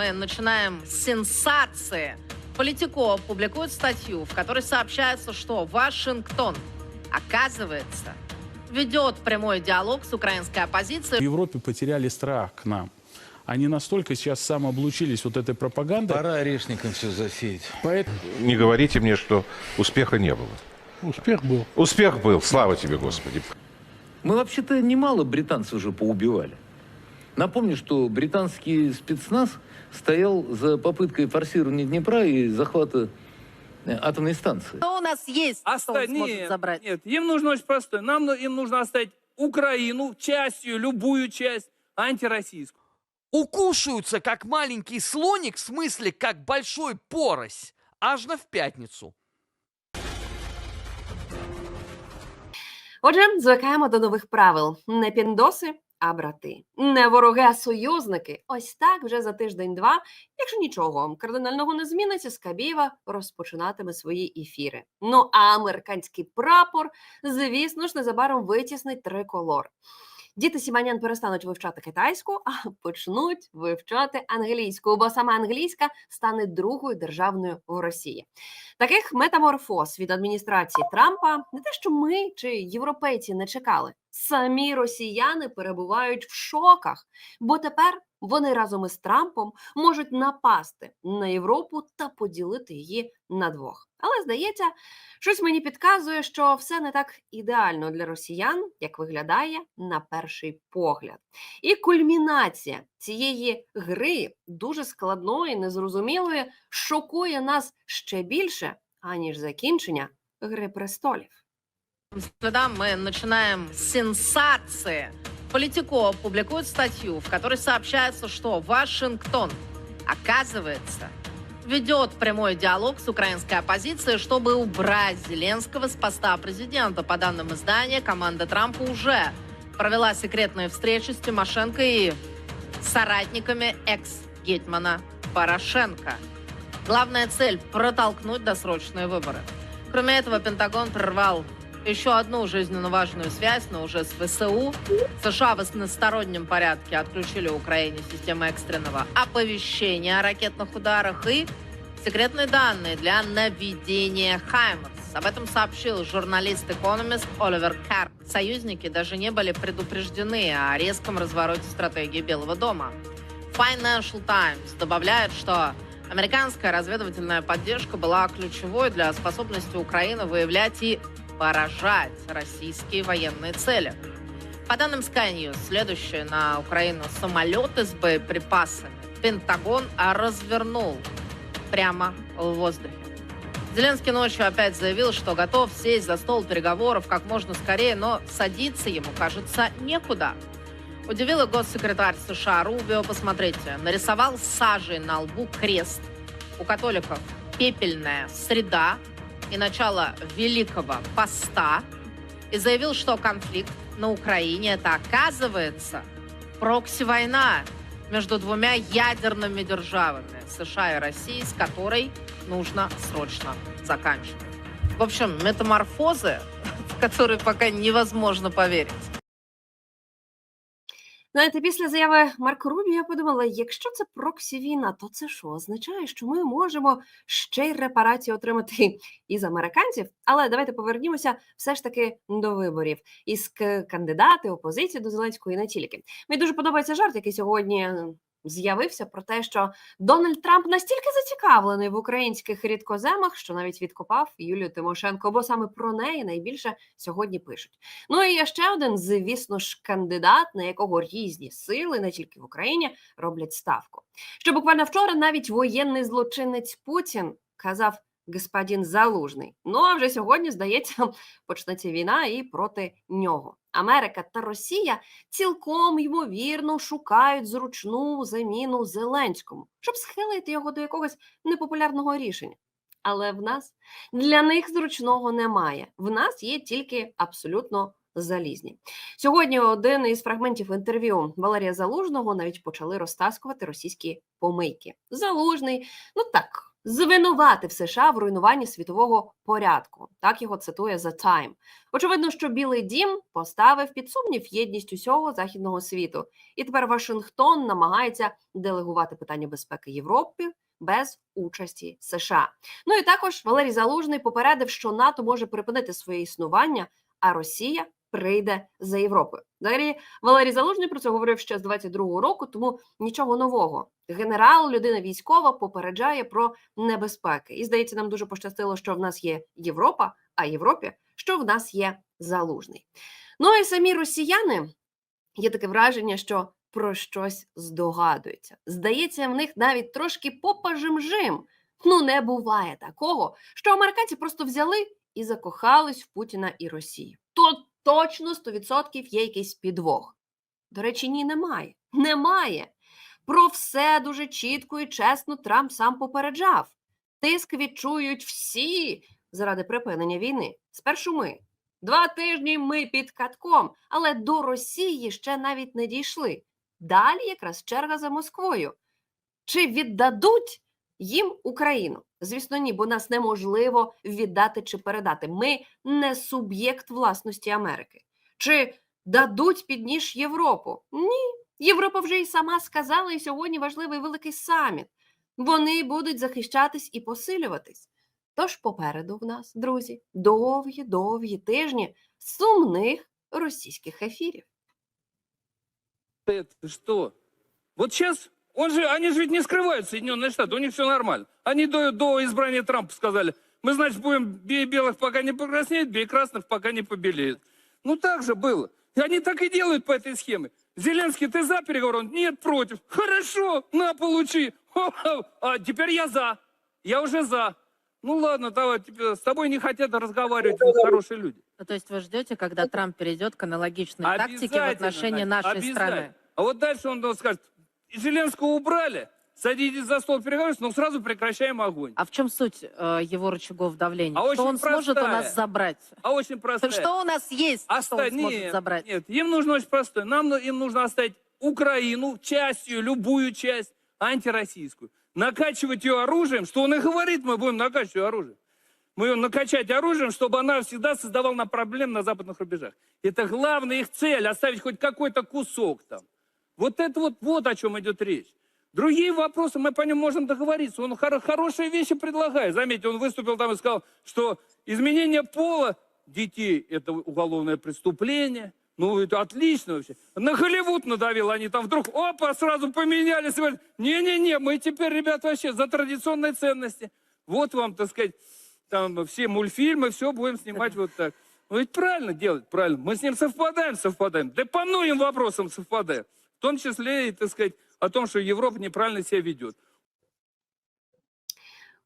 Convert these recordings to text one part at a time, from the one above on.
мы начинаем с сенсации. Политико публикует статью, в которой сообщается, что Вашингтон, оказывается, ведет прямой диалог с украинской оппозицией. В Европе потеряли страх к нам. Они настолько сейчас самооблучились вот этой пропагандой. Пора орешникам все засеять. Поэтому Не говорите мне, что успеха не было. Успех был. Успех был, слава тебе, Господи. Мы вообще-то немало британцев уже поубивали. Напомню, что британский спецназ стоял за попыткой форсирования Днепра и захвата э, атомной станции. Что у нас есть, что он Оставь, сможет нет, забрать? нет, им нужно очень простое. Нам ну- им нужно оставить Украину частью, любую часть антироссийскую. Укушаются, как маленький слоник, в смысле, как большой порось, аж на в пятницу. Отже, звикаємо до нових правил: не піндоси, а брати, не вороги, а союзники. Ось так вже за тиждень-два, якщо нічого кардинального не зміниться, Скабєва розпочинатиме свої ефіри. Ну а американський прапор, звісно ж, незабаром витіснить триколор. Діти Сіманян перестануть вивчати китайську, а почнуть вивчати англійську, бо саме англійська стане другою державною в Росії. Таких метаморфоз від адміністрації Трампа не те, що ми чи європейці не чекали. Самі росіяни перебувають в шоках, бо тепер вони разом із Трампом можуть напасти на Європу та поділити її на двох. Але здається, щось мені підказує, що все не так ідеально для росіян, як виглядає на перший погляд. І кульмінація цієї гри дуже складної, незрозумілої, шокує нас ще більше, аніж закінчення Гри престолів. Следам мы начинаем с сенсации. Политико публикует статью, в которой сообщается, что Вашингтон, оказывается, ведет прямой диалог с украинской оппозицией, чтобы убрать Зеленского с поста президента. По данным издания, команда Трампа уже провела секретные встречи с Тимошенко и соратниками экс-гетмана Порошенко. Главная цель – протолкнуть досрочные выборы. Кроме этого, Пентагон прорвал еще одну жизненно важную связь, но уже с ВСУ. США в одностороннем порядке отключили Украине систему экстренного оповещения о ракетных ударах и секретные данные для наведения «Хаймерс». Об этом сообщил журналист-экономист Оливер Карп. Союзники даже не были предупреждены о резком развороте стратегии Белого дома. Financial Times добавляет, что американская разведывательная поддержка была ключевой для способности Украины выявлять и поражать российские военные цели. По данным Sky News, следующие на Украину самолеты с боеприпасами Пентагон развернул прямо в воздухе. Зеленский ночью опять заявил, что готов сесть за стол переговоров как можно скорее, но садиться ему, кажется, некуда. Удивила госсекретарь США Рубио, посмотрите, нарисовал сажей на лбу крест. У католиков пепельная среда и начало Великого Поста и заявил, что конфликт на Украине это оказывается прокси-война между двумя ядерными державами США и Россией, с которой нужно срочно заканчивать. В общем, метаморфозы, в которые пока невозможно поверить. Знаєте, після заяви Марко Рубі я подумала, якщо це проксі війна, то це що означає, що ми можемо ще й репарації отримати із американців? Але давайте повернімося все ж таки до виборів із кандидати опозиції до Зеленського і не тільки. Мені дуже подобається жарт, який сьогодні з'явився про те, що Дональд Трамп настільки зацікавлений в українських рідкоземах, що навіть відкопав Юлію Тимошенко, бо саме про неї найбільше сьогодні пишуть. Ну і є ще один, звісно ж, кандидат, на якого різні сили, не тільки в Україні, роблять ставку. Що буквально вчора навіть воєнний злочинець Путін казав господин Залужний. Ну а вже сьогодні, здається, почнеться війна і проти нього. Америка та Росія цілком ймовірно шукають зручну заміну Зеленському, щоб схилити його до якогось непопулярного рішення. Але в нас для них зручного немає. В нас є тільки абсолютно залізні. Сьогодні один із фрагментів інтерв'ю Валерія Залужного навіть почали розтаскувати російські помийки. Залужний, ну так, звинуватив США в руйнуванні світового порядку. Так його цитує The Time. Очевидно, що Білий Дім поставив під сумнів єдність усього західного світу, і тепер Вашингтон намагається делегувати питання безпеки Європі без участі США. Ну і також Валерій Залужний попередив, що НАТО може припинити своє існування, а Росія прийде за Європою. Взагалі, Валерій Залужний про це говорив ще з 22-го року, тому нічого нового. Генерал, людина військова, попереджає про небезпеки. І здається, нам дуже пощастило, що в нас є Європа, а Європі, що в нас є залужний. Ну і самі росіяни є таке враження, що про щось здогадуються. Здається, в них навіть трошки попа жим-жим. Ну, не буває такого, що американці просто взяли і закохались в Путіна і Росію. То точно 100% є якийсь підвох. До речі, ні, немає. Немає. Про все дуже чітко і чесно Трамп сам попереджав. Тиск відчують всі заради припинення війни. Спершу ми. Два тижні ми під катком, але до Росії ще навіть не дійшли. Далі якраз черга за Москвою. Чи віддадуть їм Україну? Звісно, ні, бо нас неможливо віддати чи передати. Ми не суб'єкт власності Америки. Чи дадуть під ніж Європу? Ні. Європа вже і сама сказала, і сьогодні важливий великий саміт. Вони будуть захищатись і посилюватись. Тож попереду в нас, друзі, довгі довгі тижні сумних російських ефірів. Это что? Вот сейчас, он же, они же ведь не скрывают Соединенные Штаты, у них все нормально. Они до, до избрания Трампа сказали, мы, значит, будем бей белых, пока не покраснеют, бей красных, пока не побелеют. Ну так же было. И они так и делают по этой схеме. Зеленский, ты за переговоры? Он, Нет, против. Хорошо, на, получи. А теперь я за. Я уже за. Ну ладно, давай, с тобой не хотят разговаривать хорошие люди. Ну, то есть вы ждете, когда Трамп перейдет к аналогичной тактике в отношении нашей страны? А вот дальше он скажет, Зеленского убрали, садитесь за стол переговоров, но сразу прекращаем огонь. А в чем суть э, его рычагов давления? А что он сможет у простая. нас забрать? А очень простая. Что у нас есть, что Оста- он сможет нет, забрать? Нет, им нужно очень простое. Нам ну- им нужно оставить Украину, частью, любую часть, антироссийскую. Накачивать ее оружием, что он и говорит, мы будем накачивать ее оружием. Мы ее накачать оружием, чтобы она всегда создавала нам проблем на западных рубежах. Это главная их цель, оставить хоть какой-то кусок там. Вот это вот, вот о чем идет речь. Другие вопросы, мы по ним можем договориться. Он хоро- хорошие вещи предлагает. Заметьте, он выступил там и сказал, что изменение пола детей – это уголовное преступление. Ну, это отлично вообще. На Голливуд надавил, они там вдруг, опа, сразу поменялись. Не-не-не, мы теперь, ребят, вообще за традиционные ценности. Вот вам, так сказать, там все мультфильмы, все будем снимать вот так. Ну, ведь правильно делать, правильно. Мы с ним совпадаем, совпадаем. Да по многим вопросам совпадаем. Том числе и, так сказать, о том, что Европа неправильно себя ведет.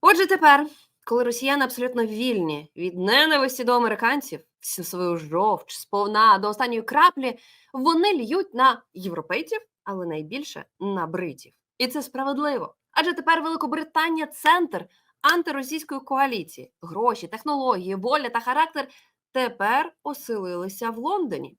Отже, тепер, коли росіяни абсолютно вільні від ненависті до американців, всю свою жовч сповна до останньої краплі, вони льють на європейців, але найбільше на бритів. І це справедливо. Адже тепер Великобританія центр антиросійської коаліції. Гроші, технології, воля та характер тепер оселилися в Лондоні.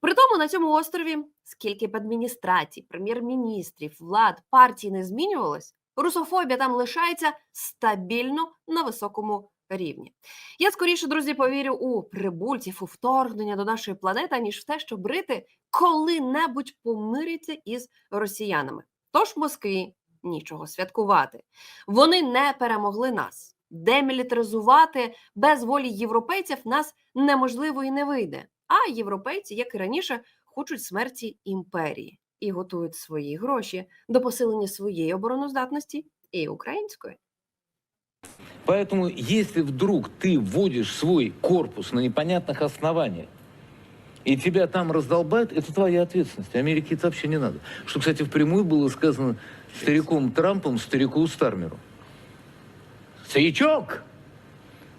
Притому на цьому острові, скільки б адміністрацій, прем'єр-міністрів, влад, партій не змінювалось, русофобія там лишається стабільно на високому рівні. Я скоріше, друзі, повірю у прибульців, у вторгнення до нашої планети, ніж в те, що брити коли-небудь помиряться із росіянами. Тож Москві нічого святкувати. Вони не перемогли нас Демілітаризувати без волі європейців нас неможливо і не вийде. А європейці, як і раніше, хочуть смерті імперії і готують свої гроші до посилення своєї обороноздатності і української. Поэтому, если вдруг ты вводишь свой корпус на непонятных основаниях, и тебя там раздолбают, это твоя ответственность. Америке это вообще не надо. Что, кстати, впрямую было сказано стариком Трампом, старику Стармеру. Старичок!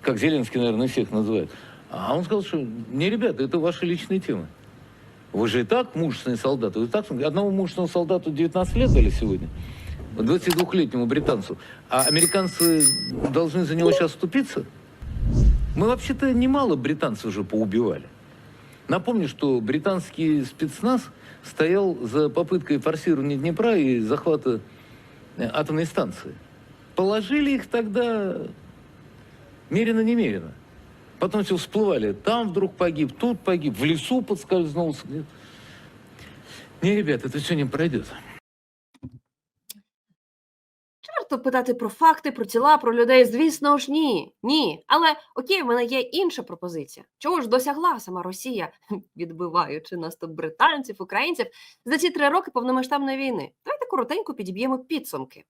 Как Зеленский, наверное, всех называет. А он сказал, что не, ребята, это ваши личные темы. Вы же и так мужественные солдаты. Вы и так, одному мужественному солдату 19 лет дали сегодня. 22-летнему британцу. А американцы должны за него сейчас вступиться? Мы вообще-то немало британцев уже поубивали. Напомню, что британский спецназ стоял за попыткой форсирования Днепра и захвата э, атомной станции. Положили их тогда мерено-немерено. Потом все всплывали. Там вдруг погиб, тут погиб, в лесу подскользнулся. Не, ребят, это все не пройдет. Варто питати про факти, про тіла, про людей? Звісно ж, ні. Ні. Але окей, в мене є інша пропозиція. Чого ж досягла сама Росія, відбиваючи наступ британців, українців за ці три роки повномасштабної війни? Давайте коротенько підіб'ємо підсумки.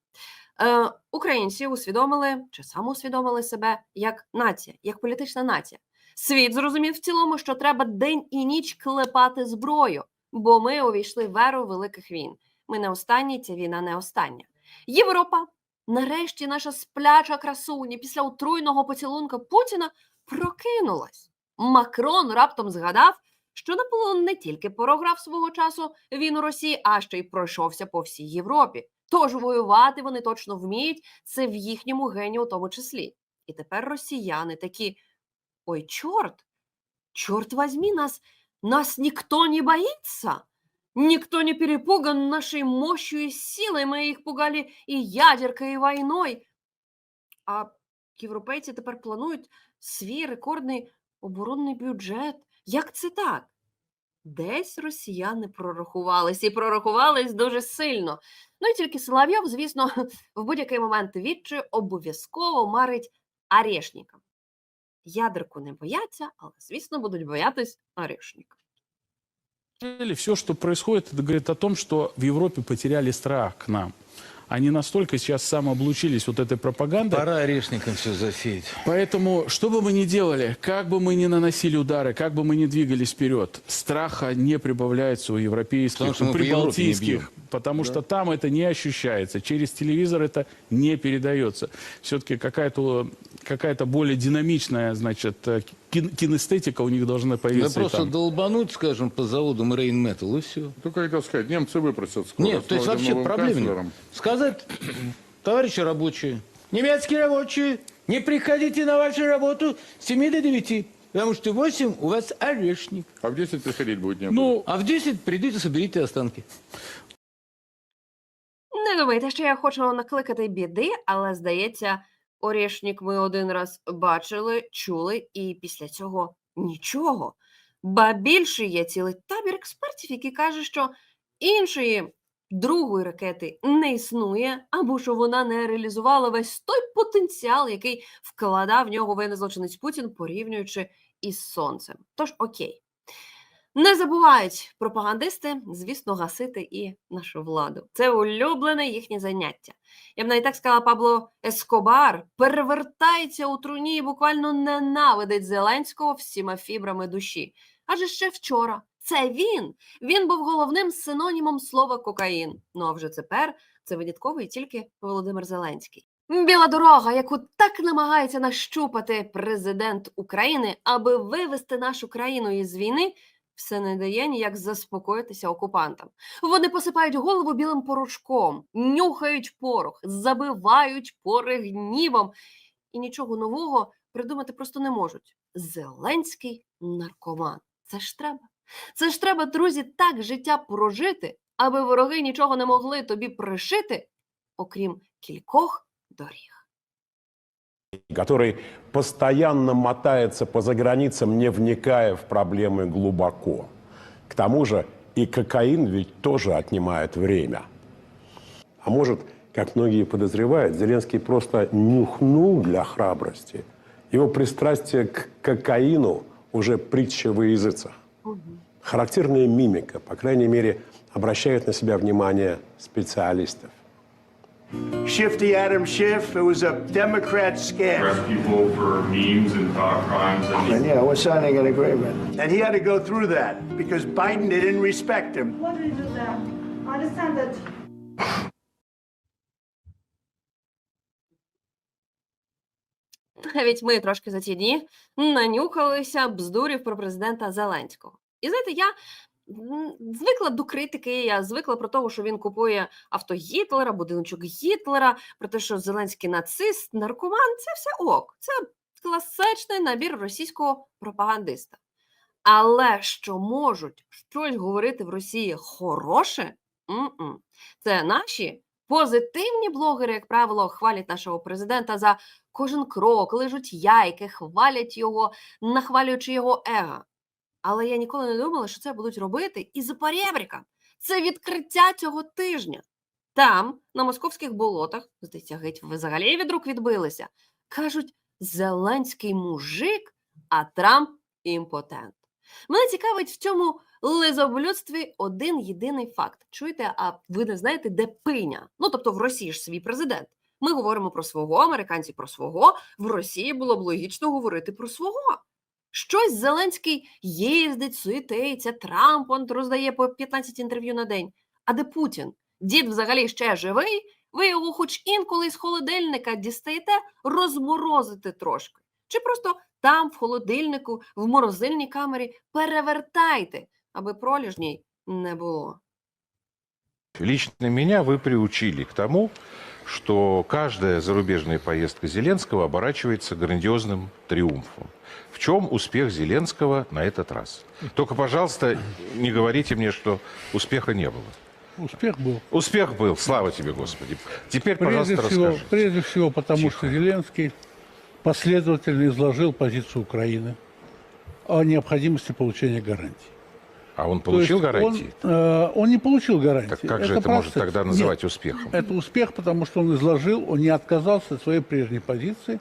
Е, українці усвідомили чи самоусвідомили себе як нація, як політична нація. Світ зрозумів в цілому, що треба день і ніч клепати зброю, бо ми увійшли в еру великих війн. Ми не останні, ця війна не остання. Європа, нарешті наша спляча красуня після отруйного поцілунка Путіна прокинулась. Макрон раптом згадав, що Наполеон не тільки програв свого часу війну Росії, а ще й пройшовся по всій Європі. Тож воювати вони точно вміють, це в їхньому гені у тому числі. І тепер росіяни такі: ой, чорт, чорт возьми, нас, нас ніхто не боїться. Никто не перепуган нашей мощью и силой. Мы їх пугали і ядеркою, і війною. А європейці тепер планують свій рекордний оборонний бюджет. Як це так? Десь росіяни прорахувались і прорахувались дуже сильно. Ну і тільки Соловйов, звісно, в будь-який момент відчує обов'язково марить арешникам. Ядерку не бояться, але, звісно, будуть боятись орешника. деле все, что происходит, это говорит о том, что в Европе потеряли страх к нам Они настолько сейчас самооблучились вот этой пропагандой. Пора орешникам все засеять. Поэтому, что бы мы ни делали, как бы мы ни наносили удары, как бы мы ни двигались вперед, страха не прибавляется у европейских, Потому что у мы по Европе не прибалтийских, потому что там это не ощущается, через телевизор это не передается. Все-таки какая-то какая более динамичная, значит, э, кин- кинестетика у них должна Да появиться. и просто там. долбануть, скажем, по заводам Rain Metal и все. Только хотел сказать, немцы выпросят скоро. Нет, с то есть новым вообще новым проблем канцлером. нет. Сказать, товарищи рабочие, немецкие рабочие, не приходите на вашу работу с 7 до 9, потому что в 8 у вас орешник. А в 10 приходить будет некуда. Ну, А в 10 придите, соберите останки. Не думайте, що я хочу накликати біди, але здається, Орішнік ми один раз бачили, чули, і після цього нічого. Ба більше є цілий табір експертів, які каже, що іншої другої ракети не існує, або що вона не реалізувала весь той потенціал, який вкладав в нього воєнний злочинець Путін, порівнюючи із сонцем. Тож окей. Не забувають пропагандисти, звісно, гасити і нашу владу. Це улюблене їхнє заняття. Я б навіть так сказала, Пабло Ескобар перевертається у труні і буквально ненавидить Зеленського всіма фібрами душі. Адже ще вчора це він. Він був головним синонімом слова кокаїн. Ну а вже тепер це винятковий тільки Володимир Зеленський. Біла дорога, яку так намагається нащупати президент України, аби вивести нашу країну із війни, все не дає ніяк заспокоїтися окупантам. Вони посипають голову білим порошком, нюхають порох, забивають пори гнівом і нічого нового придумати просто не можуть. Зеленський наркоман. Це ж треба. Це ж треба, друзі, так життя прожити, аби вороги нічого не могли тобі пришити, окрім кількох доріг. Который постоянно мотается по заграницам, не вникая в проблемы глубоко. К тому же и кокаин ведь тоже отнимает время. А может, как многие подозревают, Зеленский просто нюхнул для храбрости. Его пристрастие к кокаину уже притча во языцах. Характерная мимика, по крайней мере, обращает на себя внимание специалистов. Shifty Adam Schiff. It was a Democrat scam. arrest people for memes and thought crimes. Mean, And yeah, we're signing an agreement. And he had to go through that because Biden didn't respect him. What did you do there? I understand that Навіть ми трошки за ці дні нанюхалися бздурів про президента Зеленського. І знаєте, я звикла до критики, я звикла про того, що він купує авто Гітлера, будиночок Гітлера, про те, що Зеленський нацист, наркоман це все ок. Це класичний набір російського пропагандиста. Але що можуть щось говорити в Росії хороше, м-м. це наші Позитивні блогери, як правило, хвалять нашого президента за кожен крок, лижуть яйки, хвалять його, нахвалюючи його его. Але я ніколи не думала, що це будуть робити із поребрика. Це відкриття цього тижня. Там, на московських болотах, здається, геть взагалі від рук відбилися. Кажуть, Зеленський мужик, а Трамп імпотент. Мене цікавить в цьому лизоблюдстві один єдиний факт. Чуєте, а ви не знаєте, де пиня? Ну тобто в Росії ж свій президент. Ми говоримо про свого, американці про свого. В Росії було б логічно говорити про свого. Щось Зеленський їздить, суетиться, Трамп он роздає по 15 інтерв'ю на день. А де Путін? Дід взагалі ще живий, ви його хоч інколи з холодильника дістаєте розморозити трошки. Чи просто там, в холодильнику, в морозильній камері перевертайте, аби проліжній не було. Лично меня вы приучили к тому, что каждая зарубежная поездка Зеленского оборачивается грандиозным триумфом. В чем успех Зеленского на этот раз? Только, пожалуйста, не говорите мне, что успеха не было. Успех был. Успех был, слава тебе, Господи. Теперь, Прежде пожалуйста, всего, расскажите. прежде всего потому, Тихо. что Зеленский последовательно изложил позицию Украины о необходимости получения гарантий. А он получил гарантии? Он, э, он не получил гарантии. Так как же это можно тогда называть успехом? Это успех, потому что он изложил, он не отказался от своей прежней позиции.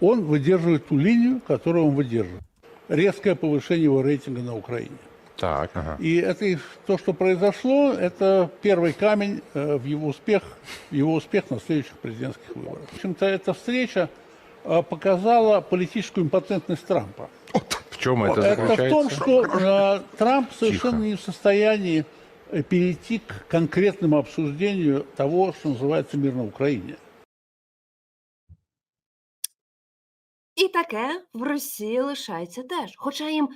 Он выдерживает ту линию, которую он выдерживает. Резкое повышение его рейтинга на Украине. Так, ага. И это то, что произошло, это первый камень э, в его успех, в его успех на следующих президентских выборах. В общем-то, эта встреча э, показала политическую импотентность Трампа. В чем это Это в заключается? том, что э, Трамп совершенно не в состоянии э, перейти к конкретному обсуждению того, что называется мир на Украине. І таке в Росії лишається теж. Хоча їм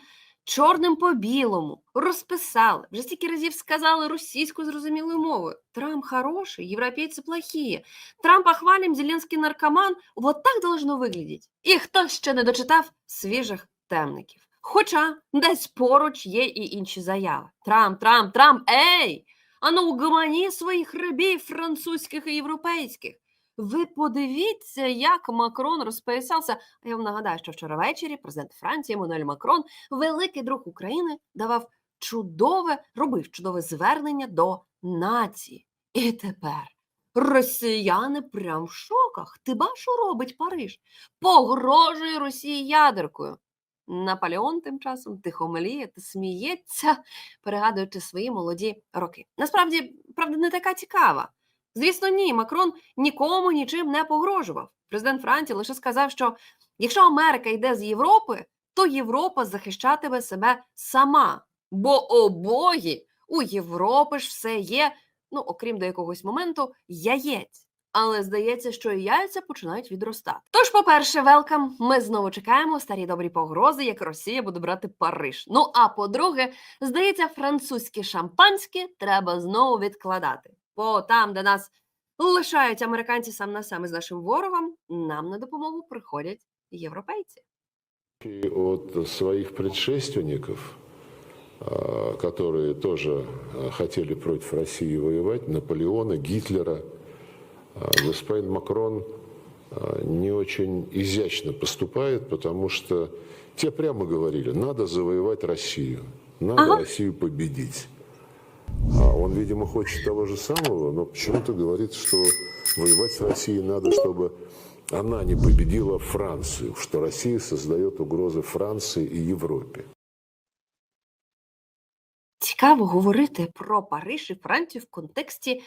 чорним по білому розписали, вже стільки разів сказали російською зрозумілою мовою. Трамп хороший, європейці плохі. Трампа хвалим, Зеленський наркоман. Вот так должно виглядіти. І хтось ще не дочитав свіжих темників. Хоча десь поруч є і інші заяви. Трамп, Трамп, Трамп, ей! Ану, угомоні своїх рабів французьких і європейських. Ви подивіться, як Макрон розписався. Я вам нагадаю, що вчора ввечері президент Франції Еммануель Макрон, великий друг України, давав чудове, робив чудове звернення до нації. І тепер росіяни прям в шоках. Ти що робить Париж? Погрожує Росії ядеркою. Наполеон тим часом тихо мліє та сміється, перегадуючи свої молоді роки. Насправді, правда, не така цікава. Звісно, ні, Макрон нікому нічим не погрожував. Президент Франції лише сказав, що якщо Америка йде з Європи, то Європа захищатиме себе сама. Бо обоє у Європи ж все є, ну окрім до якогось моменту, яєць. Але здається, що і яйця починають відростати. Тож, по-перше, велкам, ми знову чекаємо старі добрі погрози, як Росія буде брати Париж. Ну а по-друге, здається, французьке шампанське треба знову відкладати. Бо там, де нас лишають американці сам на сам із нашим ворогом, нам на допомогу приходять європейці. От своих предшественников, а, которые тоже а, хотели против России воевать, Наполеона, Гитлера, а, господин Макрон не очень изящно поступает, потому что те прямо говорили, надо завоевать Россию, надо Ага. Россию победить. А он, видимо, хочет того же самого, но почему-то говорит, что воевать с Россией надо, чтобы она не победила Францию, что Россия создает угрозы Франции и Европе. Цікаво говорити про Париж і Францію в контексті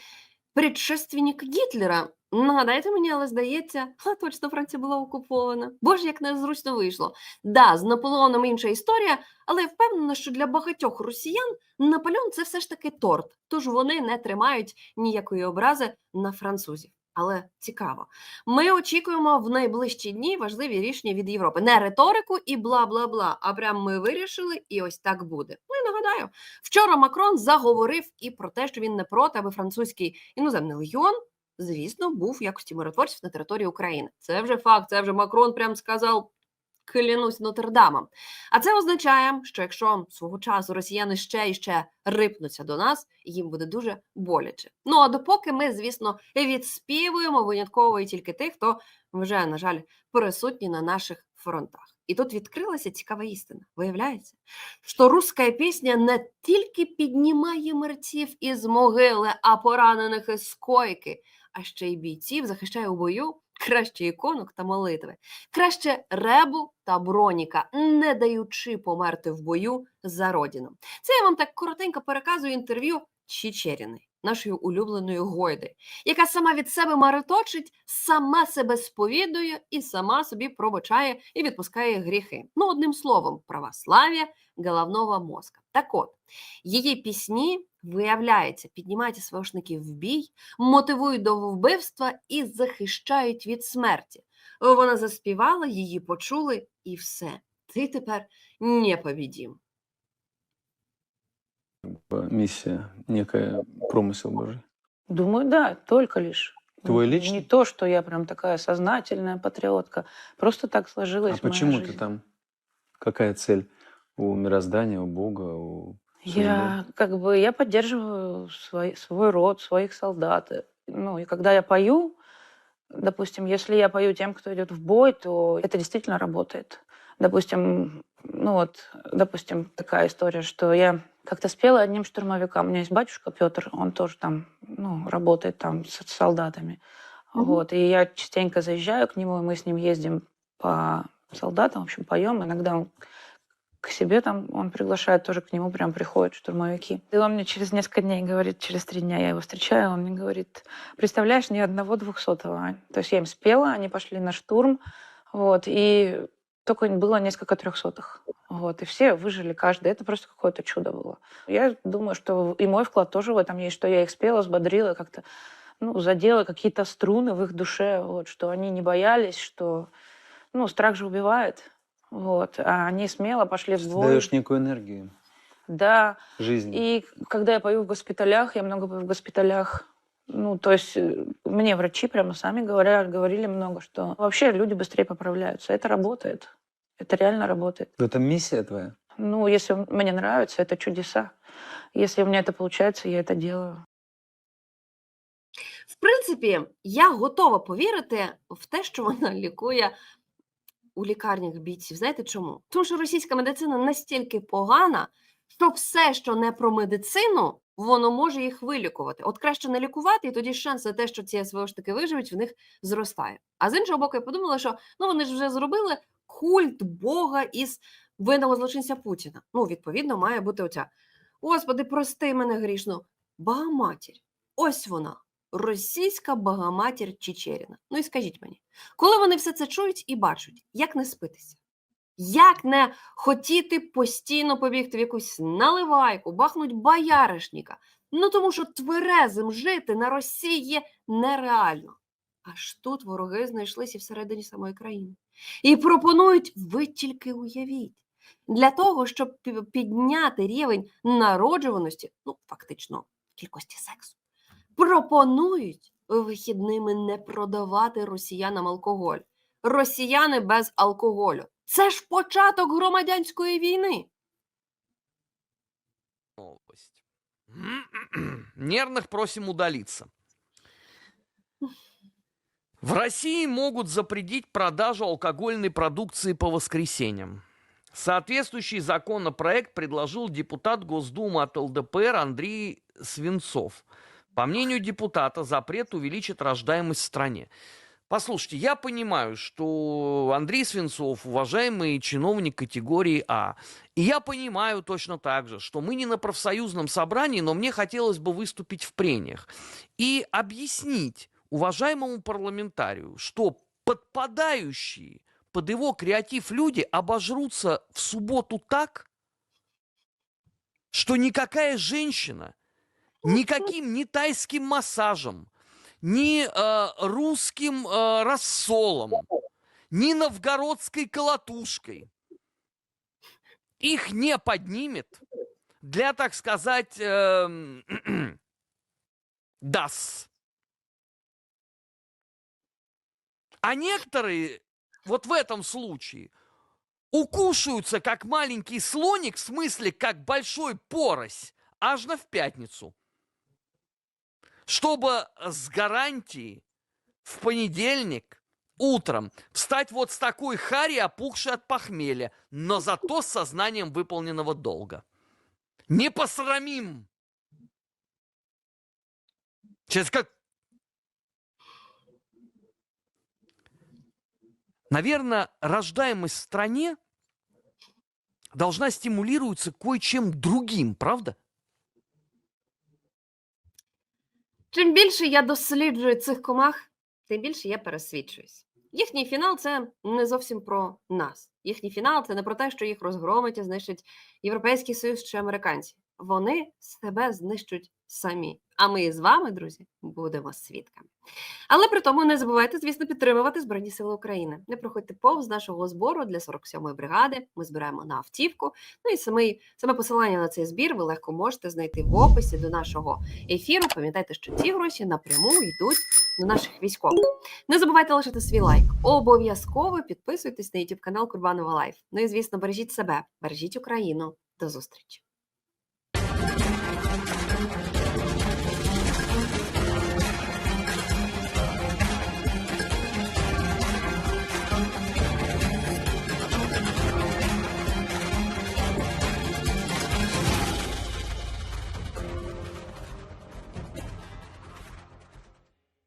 предшественника Гітлера. Нагадайте мені, але здається, а точно Франція була окупована. Боже, як незручно вийшло. Да, з Наполеоном інша історія, але я впевнена, що для багатьох росіян Наполеон це все ж таки торт. Тож вони не тримають ніякої образи на французів. Але цікаво. Ми очікуємо в найближчі дні важливі рішення від Європи. Не риторику і бла бла бла. А прям ми вирішили, і ось так буде. Ну і нагадаю, вчора Макрон заговорив і про те, що він не проти, аби французький іноземний легіон, звісно, був якості миротворців на території України. Це вже факт. Це вже Макрон прям сказав. Клянусь Нотр-Дамом. А це означає, що якщо свого часу росіяни ще і ще рипнуться до нас, їм буде дуже боляче. Ну а допоки ми, звісно, відспівуємо винятково і тільки тих, хто вже, на жаль, присутні на наших фронтах. І тут відкрилася цікава істина. Виявляється, що руська пісня не тільки піднімає мерців із могили, а поранених із койки, а ще й бійців захищає у бою краще іконок та молитви, краще ребу та броніка, не даючи померти в бою за родину. Це я вам так коротенько переказую інтерв'ю Чечеріни, нашої улюбленої гойди, яка сама від себе мариточить, сама себе сповідує і сама собі пробачає і відпускає гріхи. Ну, одним словом, православ'я головного мозка. Так от, її пісні, виявляється, піднімають СВОшників в бій, мотивують до вбивства і захищають від смерті. Вона заспівала, її почули, і все. Ти тепер непобідім. миссия, некая промысел Божий. Думаю, да, только лишь. Твой Не личный? то, что я прям такая сознательная патриотка. Просто так сложилась А моя почему ты жизнь. там? Какая цель у мироздания, у Бога, у Я как бы я поддерживаю свой, свой род, своих солдат. Э, Ну и когда я пою, допустим, если я пою тем, кто идет в бой, то это действительно работает. Допустим, ну вот, допустим, такая история, что я как-то спела одним штурмовикам. У меня есть батюшка Петр, он тоже там, ну, работает там с солдатами. Мгм. Вот, и я частенько заезжаю к нему, и мы с ним ездим по солдатам, в общем, поем. Иногда он к себе там, он приглашает, тоже к нему прям приходят штурмовики. И он мне через несколько дней говорит, через три дня я его встречаю, он мне говорит, представляешь, ни одного двухсотого. Ань». То есть я им спела, они пошли на штурм, вот, и только было несколько трехсотых. Вот, и все выжили каждый. Это просто какое-то чудо было. Я думаю, что и мой вклад тоже в этом есть, что я их спела, взбодрила, как-то ну, задела какие-то струны в их душе, вот, что они не боялись, что ну, страх же убивает. Вот, а они смело пошли в Ты бой. даешь некую энергию Да. жизни. И когда я пою в госпиталях, я много пою в госпиталях, ну, то есть э, мне врачи прямо сами говорят, говорили много, что вообще люди быстрее поправляются. Это работает. Это реально работает. В этом миссия твоя? Ну, если м- мне нравится, это чудеса. Если у меня это получается, я это делаю. В принципі, я готова повірити в те, що вона лікує у лікарнях бійців. Знаєте чому? Тому що російська медицина настільки погана, що все, що не про медицину, воно може їх вилікувати. От краще не лікувати, і тоді шанс на те, що ці СВОшники виживуть, в них зростає. А з іншого боку, я подумала, що ну вони ж вже зробили культ Бога із винного злочинця Путіна. Ну, відповідно, має бути оця. Господи, прости мене грішну. Багаматір. Ось вона російська багаматір Чечеріна. Ну і скажіть мені, коли вони все це чують і бачать, як не спитися? Як не хотіти постійно побігти в якусь наливайку, бахнуть бояришника? Ну тому що тверезим жити на Росії нереально. Аж тут вороги знайшлися всередині самої країни. І пропонують, ви тільки уявіть, для того, щоб підняти рівень народжуваності, ну фактично кількості сексу, пропонують вихідними не продавати росіянам алкоголь. Росіяни без алкоголю. Це ж початок громадянської війни. Новость. Нервных просим удалиться. В России могут запретить продажу алкогольной продукции по воскресеньям. Соответствующий законопроект предложил депутат Госдумы от ЛДПР Андрей Свинцов. По мнению депутата, запрет увеличит рождаемость в стране. Послушайте, я понимаю, что Андрей Свинцов уважаемый чиновник категории А. И я понимаю точно так же, что мы не на профсоюзном собрании, но мне хотелось бы выступить в прениях и объяснить уважаемому парламентарию, что подпадающие под его креатив люди обожрутся в субботу так, что никакая женщина никаким ни тайским массажем, ни э, русским э, рассолом, ни новгородской колотушкой их не поднимет для, так сказать, эм, дас. А некоторые вот в этом случае укушаются как маленький слоник, в смысле как большой порось, аж на в пятницу. Чтобы с гарантией в понедельник утром встать вот с такой хари, опухшей от похмелья, но зато с сознанием выполненного долга. Не посрамим! Сейчас как... Наверное, рождаемость в стране должна стимулироваться кое-чем другим, правда? Чим більше я досліджую цих комах, тим більше я пересвідчуюсь. Їхній фінал це не зовсім про нас. Їхній фінал це не про те, що їх розгромить і знищить Європейський Союз чи американці. Вони себе знищуть самі. А ми з вами, друзі, будемо свідками. Але при тому не забувайте, звісно, підтримувати Збройні Сили України. Не проходьте повз нашого збору для 47-ї бригади. Ми збираємо на автівку. Ну і самий, саме посилання на цей збір ви легко можете знайти в описі до нашого ефіру. Пам'ятайте, що ці гроші напряму йдуть до наших військових. Не забувайте лишити свій лайк. Обов'язково підписуйтесь на YouTube канал Курбанова Лайф. Ну і звісно, бережіть себе, бережіть Україну. До зустрічі.